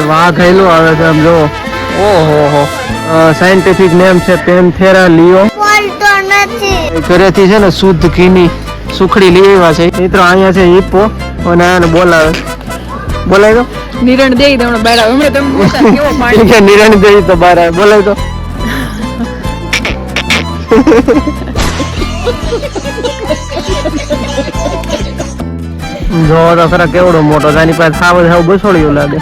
વાઘ હેલો આવે છે આમ જો ઓહો હો સાયન્ટિફિક નેમ છે પેન્થેરા લિયો. બોલતો નથી. ઘરેથી છે ને શુદ્ધ ઘીની સુખડી લઈ આવ્યા છે. મિત્રો અહીંયા છે હિપ્પો અને આને બોલાવે. બોલાય તો નિરણ દે તમને બેડા હમણાં તમે કેવો પાણી કે નિરણ દઈ તો બહાર આવે. બોલાય તો જો તો ખરા કેવડો મોટો જાની પાસે સાવ સાવ બસોળિયું લાગે.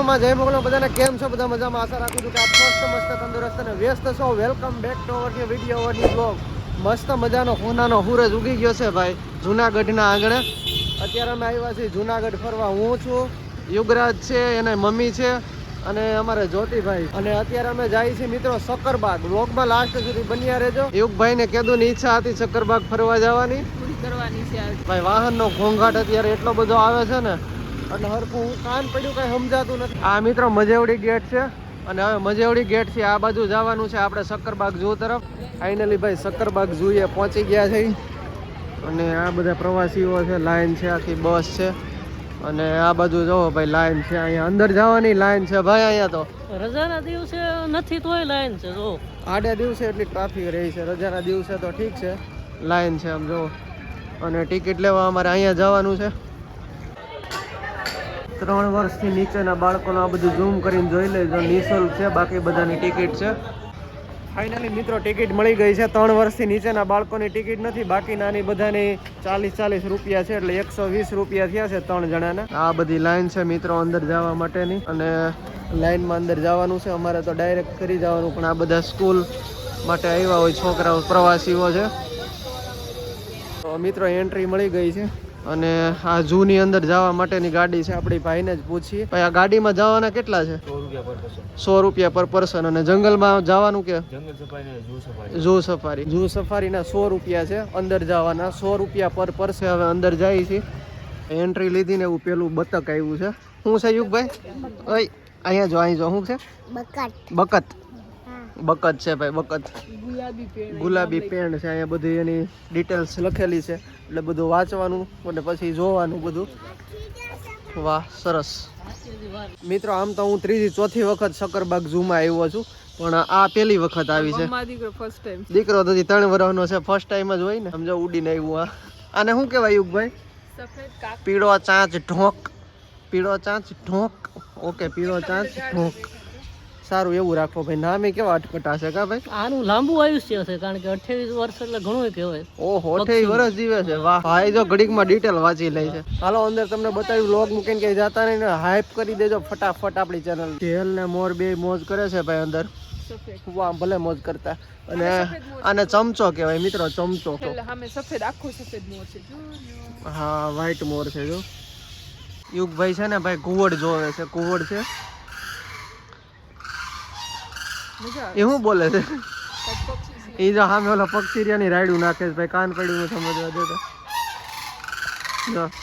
સોમાં જય મોગલો. બધાને કેમ છો? બધા મજામાં? આશા રાખું છું કે આપ સ્વસ્થ મસ્ત તંદુરસ્ત અને વ્યસ્ત છો. Welcome back to our new video our new blog મસ્ત મજાનો હોનાનો સૂરજ ઉગી ગયો છે ભાઈ જુનાગઢના આંગણે. અત્યારે અમે આવ્યા છીએ જુનાગઢ ફરવા. હું છું યુગરાજ છે એને મમ્મી છે અને અમારે જ્યોતિભાઈ. અને અત્યારે અમે જઈએ છીએ મિત્રો સક્કરબાગ. બ્લોગમાં લાસ્ટ સુધી બન્યા રહેજો. યુગભાઈને કીધું ની ઈચ્છા હતી સક્કરબાગ ફરવા જવાની. પૂરી કરવાની છે. ભાઈ વાહનનો ઘોંઘાટ અત્યારે એટલો બધો આવે છે ને અને હરખું કાન પડ્યું કઈ સમજાતું નથી. આ મિત્રો મજેવડી ગેટ છે અને હવે મજેવડી ગેટથી આ બાજુ જવાનું છે આપણે શક્કરબાગ ઝૂ તરફ. ફાઇનલી ભાઈ શક્કરબાગ ઝૂએ પહોંચી ગયા છે. અને આ બધા પ્રવાસીઓ છે લાઈન છે આખી બસ છે. અને આ બાજુ જોવો ભાઈ લાઈન છે અહીંયા અંદર જવાની લાઈન છે ભાઈ અહીંયા તો. રજાના દિવસે નથી તોય લાઈન છે જો આડે દિવસે એટલી ટ્રાફિક રહી છે રજાના દિવસે તો ઠીક છે. લાઈન છે આમ જો અને ટિકિટ લેવા અમારે અહીંયા જવાનું છે. ત્રણ વર્ષથી નીચેના બાળકોનું આ બધું ઝૂમ કરીને જોઈ લેજો નિઃશુલ્ક છે, બાકી બધાની ટિકિટ છે. ફાઇનલી મિત્રો ટિકિટ મળી ગઈ છે. ત્રણ વર્ષથી નીચેના બાળકોની ટિકિટ નથી, બાકી નાની બધાની ચાલીસ ચાલીસ રૂપિયા છે, એટલે એકસો વીસ રૂપિયા થયા છે ત્રણ જણાના. આ બધી લાઈન છે મિત્રો અંદર જવા માટેની, અને લાઈનમાં અંદર જવાનું છે. અમારે તો ડાયરેક્ટ કરી જવાનું, પણ આ બધા સ્કૂલ માટે આવ્યા હોય છોકરાઓ, પ્રવાસીઓ છે. મિત્રો એન્ટ્રી મળી ગઈ છે. અને આ ઝૂની અંદર જવા માટેની ગાડી છે આપણી ભાઈને જ પૂછીએ. ભાઈ આ ગાડીમાં જવાના કેટલા છે? સો રૂપિયા પર પર્સન અને જંગલમાં જવાનું કે? ઝૂ સફારી ઝૂ સફારીના સો રૂપિયા છે અંદર જવાના સો રૂપિયા પર પર્સન હવે અંદર જાય છે. એન્ટ્રી લીધી ને એવું પેલું બતક આવ્યું છે. શું છે યુગભાઈ? ઓય અહીંયા જો અહીં જો. શું છે? બકટ બકત. બકત છે ભાઈ બકત ગુલાબી પેન છે અહીંયા બધી એની ડિટેલ્સ લખેલી છે. એટલે બધું વાંચવાનું અને પછી જોવાનું બધું. વાહ સરસ. મિત્રો આમ તો હું ત્રીજી ચોથી વખત શકરબાગ ઝૂમાં આવ્યો છું પણ આ પહેલી વખત આવી છે. દીકરો તો ત્રણ વર્ષનો છે ફર્સ્ટ ટાઈમ જ હોય ને. સમજો ઉડીને આવ્યું આ. આને શું કહેવાય યુગભાઈ? પીળો ચાંચ ઢોંક. પીળો ચાંચ ઢોંક. ઓકે પીળો ચાંચ ઢોક. સારું એવું રાખો ભાઈ. નામે કેવા અટપટા છે કા ભાઈ? આનું લાંબુ આયુષ્ય છે કારણ કે અઠ્યાવીસ વર્ષ એટલે ઘણું કહેવાય. ઓહો અઠાઈ વર્ષ જીવે છે. વાહ. ભાઈ જો ઘડીકમાં ડિટેલ વાંચી લે છે. હાલો અંદર તમને બતાવ્યું લોગ મૂકીને ક્યાંય જાતા નહીં ને હાઈપ કરી દેજો ફટાફટ આપણી ચેનલ જેલ ને મોર બે મોજ કરે છે ભાઈ અંદર. વાહ ભલે મોજ કરતા. અને આને ચમચો કહેવાય મિત્રો ચમચો એટલે સામે સફેદ આખો સફેદ મોર છે. હા વ્હાઈટ મોર છે જો. યુગભાઈ છે ને ભાઈ કુવડ જોવે છે. કુવડ છે. એ શું બોલે છે? એ જો સામે ઓલા પક્ષીરિયાની રાયડું નાખે છે ભાઈ કાન પડ્યું સમજવા દે તો.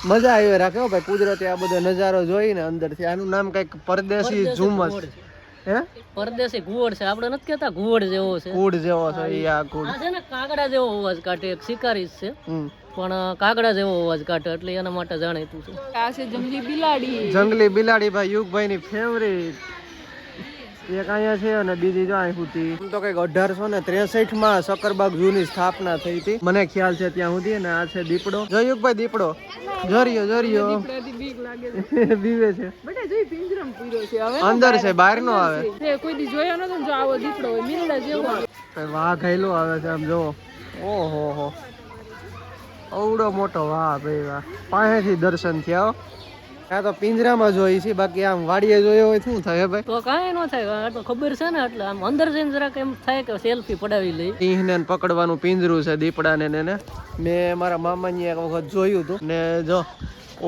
મજા આવી રાખે હો ભાઈ કુદરતી આ બધો નજારો જોઈને અંદરથી. આનું નામ કંઈક પરદેશી ઝુમસ હે? પરદેશી ઘુવડ છે. આપણે નથી કહેતા ઘુવડ જેવો છે. કુડ જેવો છે એ આ કુડ આ છે ને કાગડા જેવો અવાજ કાઢે એક શિકારી જ છે. પણ કાગડા જેવો અવાજ કાઢે એટલે એના માટે જાણીતું છે. આ છે જંગલી બિલાડી. જંગલી બિલાડી ભાઈ યુગભાઈ ની ફેવરેટ એક અહીંયા છે અને બીજી જો અહીં સુધી. આમ તો કંઈક અઢારસો ને ત્રેસઠમાં સકરબાગ ઝૂ ની સ્થાપના થઈ હતી. મને ખ્યાલ છે ત્યાં સુધી અને આ છે દીપડો. જો ભાઈ દીપડો. જોરિયો જરિયો. બીવે છે. અંદર છે બહાર નો આવે. કોઈ દી જોયો નતો જો આવો દીપડો હોય મીરડા જેવો વાઘ આયલો આવે છે આમ જો ઓહો હો. અવડો મોટો વાહ ભાઈ વાહ પાસેથી દર્શન થયા. આ તો પિંજરામાં જોઈ છે બાકી આમ વાડીએ જોયો હોય શું થાય ભાઈ? તો કાંઈ ન થાય આ તો ખબર છે ને એટલે આમ અંદર જઈને જરાક એમ થાય કે સેલ્ફી પડાવી લઈ. સિંહને પકડવાનું પિંજરું છે દીપડાને ને મેં મારા મામાની એક વખત જોયું હતું. ને જો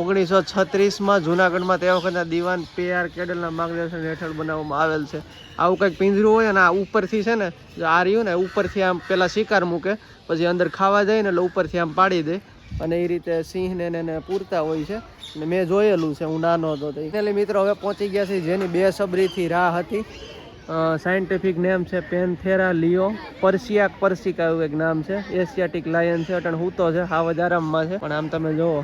ઓગણીસો છત્રીસમાં જુનાગઢમાં તે વખતના દિવાન પી આર કેડલના માર્ગદર્શન હેઠળ બનાવવામાં આવેલ છે. આવું કંઈક પિંજરું હોય ને આ ઉપરથી છે ને જો આ રહ્યું ને ઉપરથી આમ પેલા શિકાર મૂકે પછી અંદર ખાવા જાય ને એટલે ઉપરથી આમ પાડી દે. અને એ રીતે સિંહને એને પૂરતા હોય છે. અને મેં જોયેલું છે, હું નાનો હતો તો મિત્રો હવે પહોંચી ગયા છે, જેની બે સબરીથી રાહ હતી. સાયન્ટિફિક નેમ છે પેનથેરા લિયો પર્સિયાક પર્સિકા એવું એક નામ છે. એશિયાટિક લાયન છે, અટણ હૂતો છે હાવજ આરામમાં છે. પણ આમ તમે જુઓ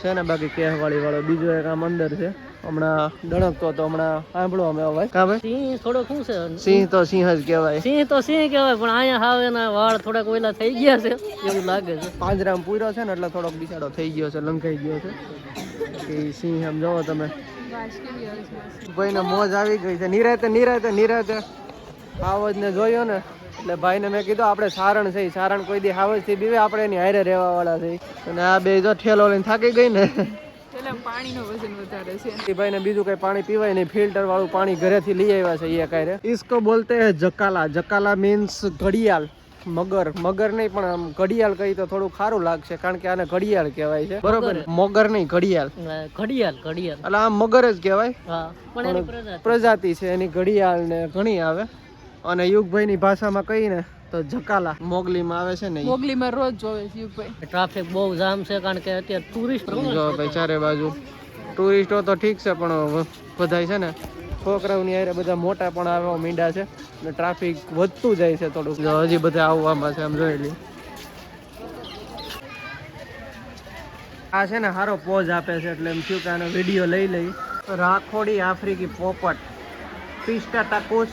છે ને બાકી કેહવાળી વાળો બીજો એક આમ અંદર છે. હમણાં ડણકતો હતો હમણાં સાંભળો અમે અવાજ કા ભાઈ? સિંહ થોડોક શું છે? સિંહ તો સિંહ જ કહેવાય. સિંહ તો સિંહ કહેવાય પણ અહીંયા હાવ એના વાળ થોડાક ઓલા થઈ ગયા છે એવું લાગે છે. પાંજરામ પૂર્યો છે ને એટલે થોડોક બિચારો થઈ ગયો છે લંકાઈ ગયો છે. કે સિંહ આમ જોવો તમે. ભાઈને મોજ આવી ગઈ છે. નિરાતે નિરાતે નિરાતે હાવજ ને જોયો ને. એટલે ભાઈને મેં કીધું આપણે સારણ છે સારણ કોઈ દી હાવજથી બીવે આપણે એની હારે રહેવા વાળા છે. અને આ બે જો ઠેલો લઈને થાકી ગઈ ને. પેલા પાણીનો વજન વધારે છે. એ ભાઈને બીજું કઈ પાણી પીવાય નહીં. ફિલ્ટર વાળું પાણી ઘરેથી લઈ આવ્યા છે એ કાંઈ ઇસકો બોલતે હે જકાલા. જકાલા મીન્સ ઘડિયાળ. મગર. મગર નહીં પણ આમ ઘડિયાળ કહી તો થોડું ખારું લાગશે કારણ કે આને ઘડિયાળ કહેવાય છે. બરોબર? મગર. નહીં ઘડિયાળ. ઘડિયાળ ઘડિયાળ. એટલે આમ મગર જ કહેવાય. પણ એની પ્રજાતિ. પ્રજાતિ છે એની ઘડિયાળ ને ઘણી આવે. અને યુગભાઈ ની ભાષામાં કહીને તો જકાલા મોગલીમાં આવે છે ને. મોગલીમાં રોજ જોવે છે ટ્રાફિક બહુ જામ છે કારણ કે અત્યારે ટુરિસ્ટ જો ભાઈ ચારે બાજુ. ટુરિસ્ટો તો ઠીક છે પણ બધાય છે ને છોકરાઓની હારે બધા મોટા પણ આવવા મીંડા છે ને ટ્રાફિક વધતું જાય છે થોડુંક. જો હજી બધા આવવામાં છે આમ જોઈ આ છે ને સારો પોઝ આપે છે એટલે એમ થયું કે આનો વીડિયો લઈ લઈ. રાખોડી આફ્રિકી પોપટ. પિસ્ટા ટાકોસ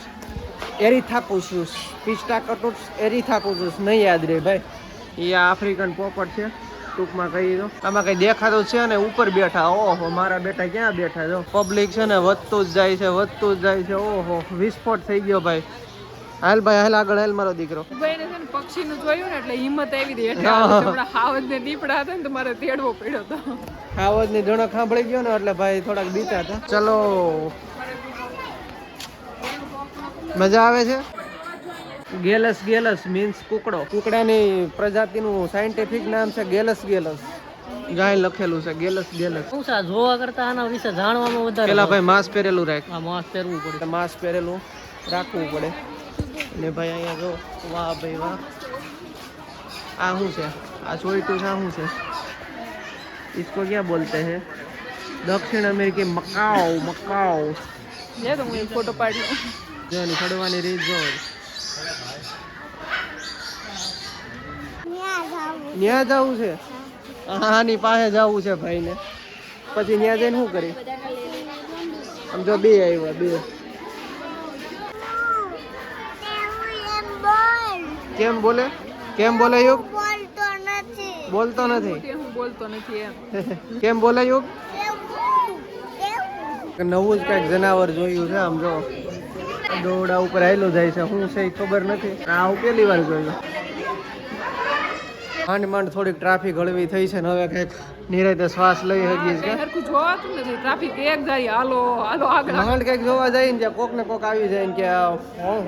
એરિથાકુસુસ પિસ્ટા કટુસ એરિથાકુસુસ નહીં યાદ રહે ભાઈ. એ આ આફ્રિકન પોપટ છે. ટૂંકમાં કહી દો આમાં કઈ દેખાતું છે ને ઉપર બેઠા. ઓહો મારા બેટા ક્યાં બેઠા જો પબ્લિક છે ને વધતું જ જાય છે વધતું જ જાય છે. ઓહો વિસ્ફોટ થઈ ગયો ભાઈ. હાલ ભાઈ હાલ આગળ હાલ મારો દીકરો. પક્ષી નું જોયું ને એટલે હિંમત આવી હતી. એટલે હાવજ ને દીપડા હતા ને તમારે મારે તેડવો પડ્યો હતો. હાવજની જણક સાંભળી ગયો ને એટલે ભાઈ થોડાક બીતા હતા. ચલો. મજા આવે છે ગેલસ ગેલસ મીન્સ કુકડો કુકડાની પ્રજાતિનું સાયન્ટિફિક નામ છે ગેલસ ગેલસ ગાય લખેલું છે ગેલસ ગેલસ શું છે આ જોવા કરતા આના વિશે જાણવામાં વધારે પેલા ભાઈ માસ્ક પહેરેલું રાખ આ માસ્ક પહેરવું પડે માસ્ક પહેરેલું રાખવું પડે અને ભાઈ અહીંયા જો વાહ ભાઈ વાહ આ શું છે આ ચોઈટું છે આ શું છે इसको क्या बोलते हैं દક્ષિણ અમેરિકી મકાઉ મકાઉ લે તો હું એક ફોટો પાડી લઉં. જો એની ચડવાની રીત જો ન્યા જવું છે. આની પાસે જવું છે ભાઈને. પછી ન્યા જઈને શું કરી આમ જો બે આવ્યા બે. કેમ બોલે? કેમ બોલે યુગ? બોલતો નથી. બોલતો નથી. કે હું બોલતો નથી એમ. કેમ બોલે યુગ? નવું જ કંઈક જનાવર જોયું છે આમ જો. દોરડા ઉપર આવેલું જાય છે શું છે ખબર નથી. આ હું પેલી વાર જોયું. માંડ માંડ થોડીક ટ્રાફિક હળવી થઈ છે ને હવે કંઈક નિરાતે શ્વાસ લઈ કઈ છે ટ્રાફિક એક જાય હાલો હાલો આગળ. માંડ કંઈક જોવા જાય ને ત્યાં કોક ને કોક આવી જાય ને કે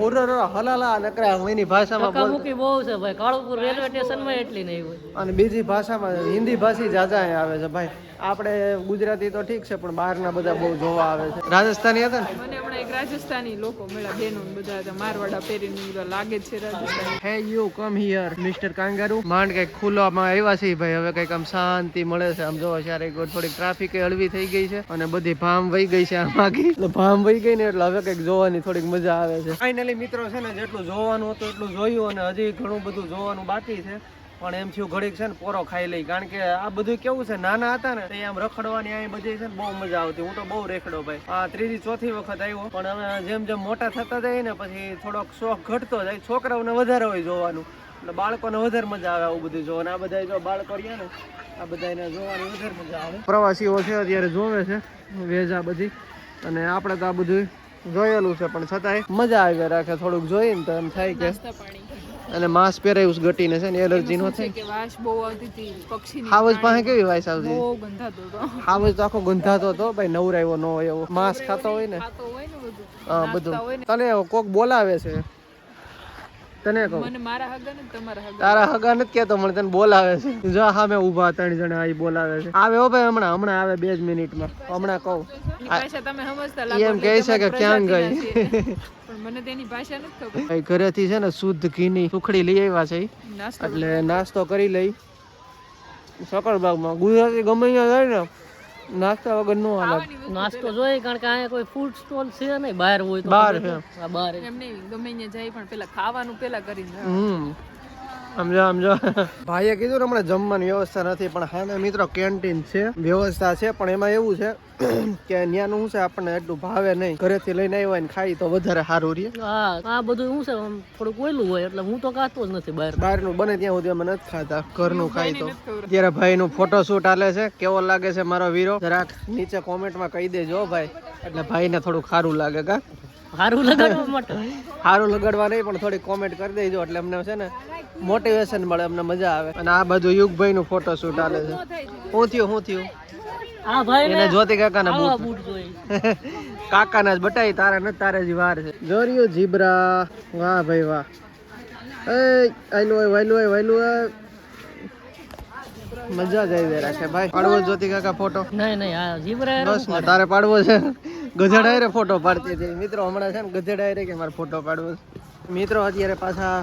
હોરર હલાલા નકરા એની ભાષામાં બોલ બહુ છે ભાઈ. કાળુપુર રેલવે સ્ટેશનમાં એટલી નહીં હોય. અને બીજી ભાષામાં હિન્દી ભાષી જાજા આવે છે ભાઈ. આપણે ગુજરાતી તો ઠીક છે પણ બહારના બધા બહુ જોવા આવે છે. રાજસ્થાની હતા ને? મને હમણાં એક રાજસ્થાની લોકો મળ્યા બેનો બધા હતા. મારવાડા પહેરીને બધા લાગે છે Rajasthani. Hey you come here mister kangaroo માંડ કંઈક ખુલ્લામાં આવ્યા છે ભાઈ હવે કંઈક આમ શાંતિ મળે છે. આમ જોવા સારી થોડીક ટ્રાફિક હળવી થઈ ગઈ છે અને બધી ભામ વહી ગઈ છે આમ આગી. એટલે ભામ વહી ગઈ ને એટલે હવે કંઈક જોવાની થોડીક મજા આવે છે. ફાઇનલી મિત્રો છે ને જેટલું જોવાનું હતું એટલું જોયું અને હજી ઘણું બધું જોવાનું બાકી છે. પણ એમ થયું ઘડીક છે ને પોરો ખાઈ લઈ. કારણ કે આ બધું કેવું છે, નાના હતા ને આમ રખડવાની આ બધી છે ને બહુ મજા આવતી. હું તો બહુ રેખડો ભાઈ. આ ત્રીજી, ચોથી વખત આવ્યો, પણ હવે જેમ જેમ મોટા થતા જાય ને, પછી થોડોક શોખ ઘટતો જાય. છોકરાઓને વધારે હોય જોવાનું. એટલે બાળકોને વધારે મજા આવે આવું બધું જોવાનું. આ બધા જો બાળકો રહ્યા ને, આ બધાને જોવાની વધારે મજા આવે. પ્રવાસીઓ છે, અત્યારે જોવે છે, વેજ આ બધી. અને આપણે તો આ બધું જોયેલું છે, પણ છતાંય મજા આવી રાખે. થોડુંક જોઈએ ને તો એમ થાય કે અને માસ્ક પહેરાયું ગટી ગટીને છે ને એલર્જી નો થાય. કે વાસ બહુ આવતી હતી પક્ષીની હાવજ પાસે કેવી વાસ આવતી બહુ ગંધાતો હતો. હાવજ તો આખો ગંધાતો હતો ભાઈ નવરાયો ન હોય એવો. માસ્ક ખાતો હોય ને. ખાતો હોય ને બધું. હા બધું. તને કોક બોલાવે છે? તને કહું મને મારા હગા ને તમારા હગા. તારા હગા નથી કેતો મને તને બોલાવે છે. જો સામે ઊભા ત્રણ જણા આવી બોલાવે છે. આવે હો ભાઈ હમણાં હમણાં આવે બે જ મિનિટમાં. હમણાં કહું. તમે સમજતા એમ કહે છે કે ક્યાં ગઈ? મને તેની ભાષા નથી ખબર. ઘરેથી છે ને શુદ્ધ ઘીની સુખડી લઈ આવ્યા છે. એટલે નાસ્તો કરી લઈ. સકળબાગમાં ગુજરાતી ગમે ત્યાં જાય ને નાસ્તા વગર નો હાલે. નાસ્તો જોઈએ કારણ કે અહીંયા કોઈ ફૂડ સ્ટોલ છે નહીં બહાર હોય તો બહાર છે. બહાર. એમ નહીં ગમે ત્યાં જાય પણ પેલા ખાવાનું પેલા કરીને હમ. સમજો સમજો. ભાઈએ કીધું ને હમણાં જમવાની વ્યવસ્થા નથી પણ હા મિત્રો કેન્ટીન છે વ્યવસ્થા છે પણ એમાં એવું છે કે ત્યાંનું શું છે આપણને એટલું ભાવે નહીં. ઘરેથી લઈને આવ્યા ને ખાઈ તો વધારે સારું રહે. હા આ બધું શું છે થોડુંક ઓયલું હોય એટલે હું તો ખાતો જ નથી બહાર. બહારનું બને ત્યાં સુધી અમે નથી ખાતા ઘરનું ખાઈ તો. અત્યારે ભાઈ ભાઈનું ફોટોશૂટ આલે છે કેવો લાગે છે મારો વીરો? જરાક નીચે કોમેન્ટમાં કહી દેજો ભાઈ એટલે ભાઈને થોડું સારું લાગે કા? સારું લગાડવા માટે. હારું લગાડવા નહીં પણ થોડી કોમેન્ટ કરી દેજો એટલે અમને છે ને મોટિવેશન મળે અમને મજા આવે. અને આ બાજુ યુગભાઈ નું ફોટોશૂટ હાલે છે. હું થયું હું થયું? આ ભાઈ એને જ્યોતિ કાકાના બૂટ કાકાના જ બટાઈ તારા ન તારે જ વાર છે. જોરિયો જીબ્રા. વાહ ભાઈ વાહ. એ આયલું હોય વાયલું હોય વાયલું હોય. મજા જ આવી રાખે ભાઈ. પાડવો જ્યોતિ કાકા ફોટો નહીં નહીં આ જીબ્રા બસ તારે પાડવો છે. ગધેડા રે ફોટો પાડતી હતી. મિત્રો હમણાં છે ને ગધેડા રે કે મારે ફોટો પાડવો મિત્રો અત્યારે પાછા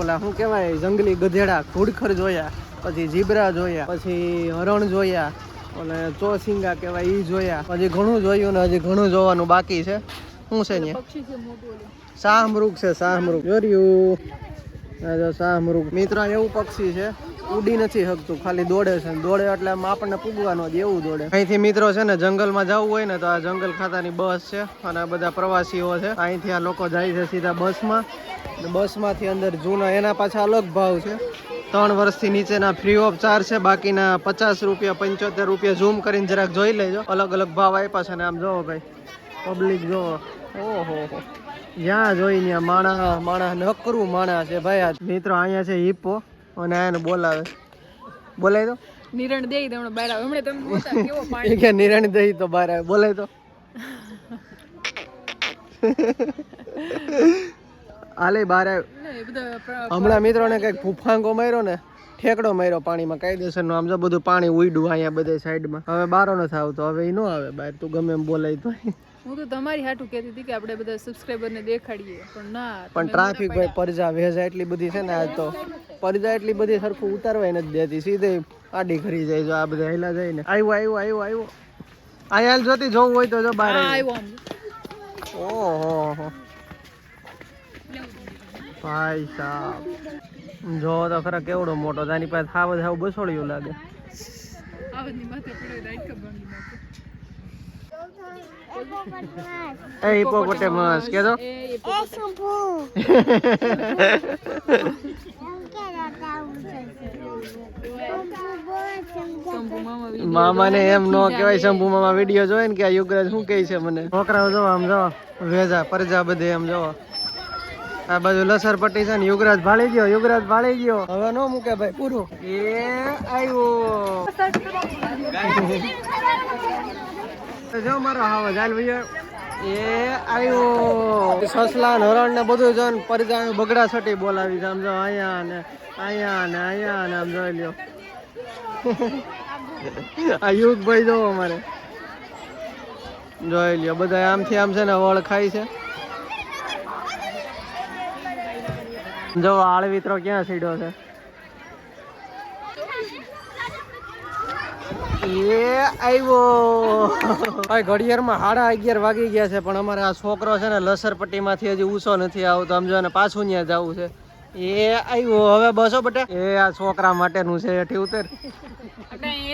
ઓલા શું કહેવાય જંગલી ગધેડા ઘુડખર જોયા પછી જીબ્રા જોયા પછી હરણ જોયા અને ચોસિંગા કહેવાય એ જોયા પછી ઘણું જોયું ને હજી ઘણું જોવાનું બાકી છે. શું છે ને શાહમૃગ છે શાહમૃગ. જોર્યું. જો મિત્ર એવું પક્ષી છે, ઉડી નથી શકતું, ખાલી દોડે છે. દોડે એટલે આમ આપણને પૂગવાનો જ એવું દોડે. અહીંથી મિત્રો છે ને, જંગલમાં જવું હોય ને, તો આ જંગલ ખાતાની બસ છે, અને આ બધા પ્રવાસીઓ છે. અહીંથી આ લોકો જાય છે સીધા બસમાં. બસમાંથી અંદર જૂના, એના પાછા અલગ ભાવ છે. ત્રણ વર્ષથી નીચેના ફ્રી ઓફ ચાર્જ છે, બાકીના પચાસ રૂપિયા, પંચોતેર રૂપિયા ઝૂમ કરીને જરાક જોઈ લેજો. અલગ અલગ ભાવ આપ્યા છે ને, આમ જોવો ભાઈ. પબ્લિક જોવો. ઓહો. હો જ્યાં જોઈ ત્યાં માણા માણા નકરું માણા છે ભાઈ આ મિત્રો અહીંયા છે હિપો અને આને બોલાવે. બોલાય તો? નિરણ દે તો બહાર આવે. હમણે તમે કેવો પાણી કે નિરણ દઈ તો બહાર આવે. બોલાય તો. આલે બહાર આવે. ને હમણાં મિત્રોને કંઈક ફૂફાંગો માર્યો ને ઠેકડો માર્યો પાણીમાં કાયદેસર નો આમ જો બધું પાણી ઉડ્યું અહીંયા બધે સાઈડમાં. હવે બારો નથી આવતો. હવે એ ન આવે બહાર. તું ગમે એમ બોલાય તો હું તો તમારી હાટું કહેતી હતી કે આપણે બધા સબસ્ક્રાઇબરને દેખાડીએ પણ ના પણ ટ્રાફિક ભાઈ પરજા વેજા એટલી બધી છે ને આજ તો. પરજા એટલી બધી સરખું ઉતારવાય નથી દેતી સીધે આડી ખરી જાય જો આ બધા હેલા જાય ને આવ્યો આવ્યો આવ્યો આવ્યો હાલ જોતી જોવું હોય તો જો બહાર હા આવ્યો. ઓહો હો. ભાઈ સાહેબ જો તો ખરા કેવડો મોટો તાની પાસે થાવ થાવ બસોળિયું લાગે. આવડની માથે પડ્યો રાઈટ ખબરની માથે એ હિપોપોટેમસ કે તો એ શંભુ મામા ને મામાને એમ નો કહેવાય શંભુ મામા વીડિયો જોઈ ને કે આ યુગરાજ શું કહે છે મને? છોકરાઓ જો આમ જો વેજા પરજા બધે એમ જો. આ બાજુ લસર પટ્ટી છે ને યુગરાજ ભાળી ગયો યુગરાજ ભાળી ગયો. હવે નો મૂકે ભાઈ પૂરું. એ આવ્યો જો મારો હા ચાલ ભાઈ એ આવ્યો સસલા હરણ ને બધું જો ને પરજા બગડા છટી બોલાવી છે. આમ જો અહીંયા ને અહીંયા ને અહીંયા ને આમ જોઈ લ્યો. આ યુગભાઈ જોવો અમારે. જોઈ લ્યો બધા આમથી આમ છે ને વળ ખાય છે. જો આળવિત્રો ક્યાં સીડ્યો છે? એ આવ્યો ભાઈ ઘડિયાળમાં સાડા અગિયાર વાગી ગયા છે પણ અમારે આ છોકરો છે ને લસરપટ્ટીમાંથી હજી ઊંચો નથી આવતો. આમ ને પાછું ત્યાં જવું છે. એ આવ્યો હવે બસો બટા એ આ છોકરા માટેનું છે એઠી ઉતર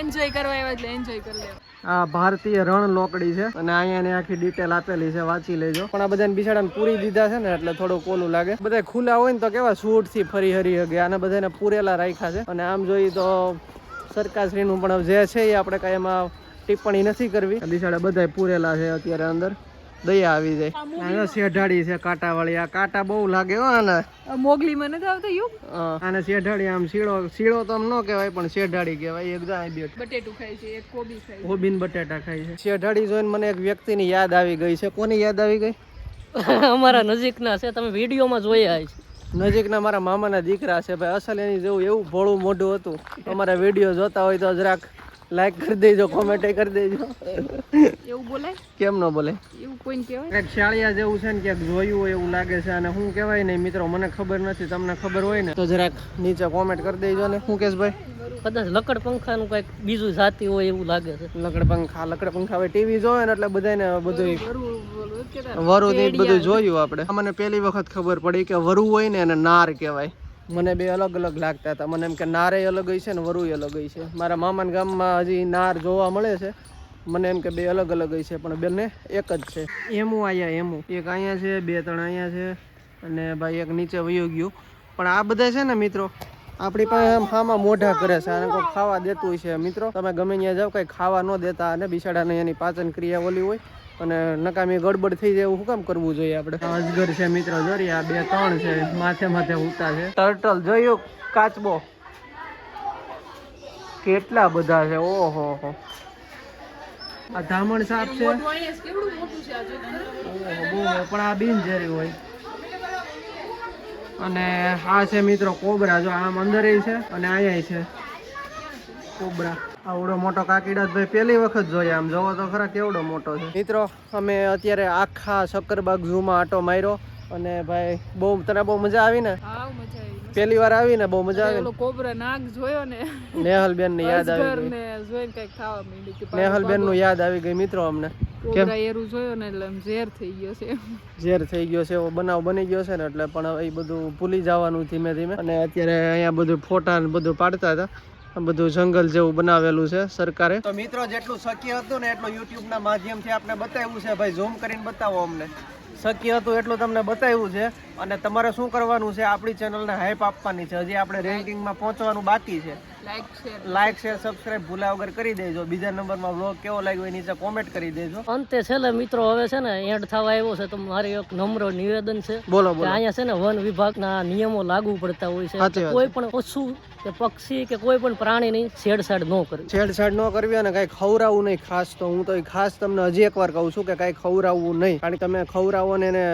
એન્જોય કરવા આવ્યા એટલે એન્જોય કરી લેવા. આ ભારતીય રણ લોકડી છે. અને અહીંયા ને આખી ડિટેલ આપેલી છે વાંચી લેજો. પણ આ બધાને બિચારાને પૂરી દીધા છે ને એટલે થોડું કોલું લાગે. બધા ખુલ્લા હોય ને તો કેવા સૂટથી ફરી હરી હગે. અને બધાને પૂરેલા રાખ્યા છે. અને આમ જોઈએ તો સરકારશ્રીનું પણ જે છે એ આપણે કાંઈ એમાં ટિપ્પણી નથી કરવી. દિશાળા બધા પૂરેલા છે અત્યારે અંદર. દયા આવી જાય. આનો શેઢાડી છે કાંટાવાળી. આ કાંટા બહુ લાગે હો આને. મોગલીમાં નથી આવતા યુ? હા, આને શેઢાડી આમ શીળો શીળો તો આમ ન કહેવાય પણ શેઢાડી કહેવાય. એક જાય બે બટેટું ખાય છે એક કોબી ખાય કોબીન બટેટા ખાય છે. શેઢાડી જોઈને મને એક વ્યક્તિની યાદ આવી ગઈ છે. કોની યાદ આવી ગઈ? અમારા નજીકના છે તમે વિડીયોમાં જોયા છે નજીકના મારા મામાના દીકરા છે ભાઈ અસલ એની જેવું એવું ભોળું મોઢું હતું. અમારા વીડિયો જોતા હોય તો જરાક લાઈક કરી દેજો કોમેન્ટ કરી દેજો. એવું બોલે? કેમ ન બોલે? એવું કોઈ કહેવાય? ક્યાંક શાળિયા જેવું છે ને ક્યાંક જોયું હોય એવું લાગે છે અને શું કહેવાય નહીં મિત્રો મને ખબર નથી તમને ખબર હોય ને? તો જરાક નીચે કોમેન્ટ કરી દેજો ને. શું કેશ ભાઈ? કદાચ લકડ પંખાનું કંઈક બીજું જાતિ હોય એવું લાગે છે. લકડ પંખા લકડ પંખા હવે ટીવી જોવે ને એટલે બધાને બધું વરુ ને બધું જોયું આપણે. મને પહેલી વખત ખબર પડી કે વરુ હોય ને એને નાર કહેવાય. મને બે અલગ અલગ લાગતા હતા. મને એમ કે નારે અલગ હોય છે ને વરુય અલગ હોય છે. મારા મામાના ગામમાં હજી નાર જોવા મળે છે. મને એમ કે બે અલગ અલગ હોય છે પણ બંને એક જ છે. એમું આયા એમું. એક અહીંયા છે બે ત્રણ અહીંયા છે. અને ભાઈ એક નીચે વયો ગયું. પણ આ બધા છે ને મિત્રો આપણી પાસે આમ હામાં મોઢા કરે છે અને કોઈ ખાવા દેતું છે. મિત્રો તમે ગમે ત્યાં જાઓ કંઈ ખાવા ન દેતા અને બિચારાને એની પાચન ક્રિયા ઓલી હોય અને નકામી ગડબડ થઈ જાય એવું શું કામ કરવું જોઈએ આપણે? અજગર છે મિત્રો જોરી આ બે ત્રણ છે માથે માથે ઉતા છે. ટર્ટલ જોયું? કાચબો. કેટલા બધા છે? ઓહો હો. આ ધામણ સાપ છે. ઓહો બહુ પણ આ બિનઝેરી હોય. અને આ છે મિત્રો કોબરા, જો આમ અંદર છે અને અહીંયા છે કોબરા. આવડો મોટો કાકીડાસ ભાઈ પહેલી વખત જોઈએ આમ, જોવો તો ખરા કેવડો મોટો છે. મિત્રો, અમે અત્યારે આખા શક્કરબાગ ઝૂમાં આટો માર્યો અને ભાઈ બહુ, તને બહુ મજા આવી ને? મજા પહેલી વાર આવી ને બહુ મજા આવી ઓલો કોબરા નાગ જોયો ને. નેહલ બેનની યાદ આવી ને જોઈને કંઈક ખાવા માંડી કે નેહલબેનનું યાદ આવી ગઈ મિત્રો અમને. કોબરા એરું જોયો ને એટલે ઝેર થઈ ગયો છે. ઝેર થઈ ગયો છે એવો બનાવ બની ગયો છે ને એટલે પણ એ બધું ભૂલી જવાનું ધીમે ધીમે. અને અત્યારે અહીંયા બધું ફોટા ને બધું પાડતા હતા. બધું જંગલ જેવું બનાવેલું છે સરકારે. તો મિત્રો જેટલું શક્ય હતું ને એટલું યુટ્યુબ ના માધ્યમથી આપણે બતાવ્યું છે. ભાઈ ઝૂમ કરીને બતાવો અમને. શક્ય હતું એટલું તમને બતાવ્યું છે. અને તમારે શું કરવાનું છે? આપણી ચેનલને હાઈપ આપવાની છે. હજી આપણે રેન્કિંગમાં પહોંચવાનું બાકી છે. લાઈક શેર સબસ્ક્રાઇબ ભૂલા વગર કરી દેજો. બીજા નંબરમાં વ્લોગ કેવો લાગ્યો એ નીચે કોમેન્ટ કરી દેજો. અંતે છેલ્લે મિત્રો હવે છે ને એડ થવા આવ્યો છે તો મારી એક નમ્ર નિવેદન છે બોલો બોલો. અહીંયા છે ને વન વિભાગના નિયમો લાગુ પડતા હોય છે કોઈ પણ પશુ કે પક્ષી કે કોઈ પણ પ્રાણીની છેડછાડ ન કરવી. છેડછાડ ન કરવી અને કઈ ખવડાવવું નહીં ખાસ તો હું તો ખાસ તમને હજી એકવાર કહું છું કે કઈ ખવરાવવું નહીં. કારણ કે તમે ખવરાવો ને એને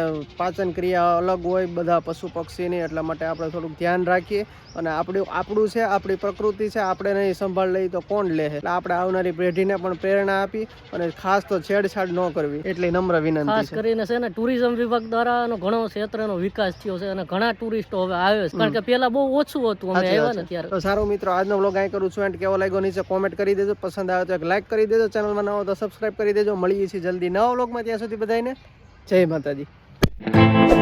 પાચન ક્રિયા અલગ હોય બધા પશુ પક્ષીની એટલા માટે આપણે થોડુંક ધ્યાન રાખીએ. અને આપણું આપણું છે આપણી પ્રકૃતિ છે આપણે નહીં સંભાળ લઈએ તો કોણ લે એટલે આપણે આવનારી પેઢીને પણ પ્રેરણા આપી અને ખાસ તો છેડછાડ ન કરવી એટલી નમ્ર વિનંતી ખાસ કરીને છે ને ટુરિઝમ વિભાગ દ્વારા ઘણો ક્ષેત્રનો વિકાસ થયો છે અને ઘણા ટુરિસ્ટો હવે આવે છે. કારણ કે પેલા બહુ ઓછું હતું અમે આવ્યા ને ત્યારે. તો સારું મિત્રો આજનો વ્લોગ અહીં કરું છું એન્ડ કેવો લાગ્યો નીચે કોમેન્ટ કરી દેજો પસંદ આવે તો એક લાઈક કરી દેજો ચેનલમાં નવો તો સબસ્ક્રાઇબ કરી દેજો. મળીએ છીએ જલ્દી નવા વ્લોગમાં ત્યાં સુધી બધાને જય માતાજી.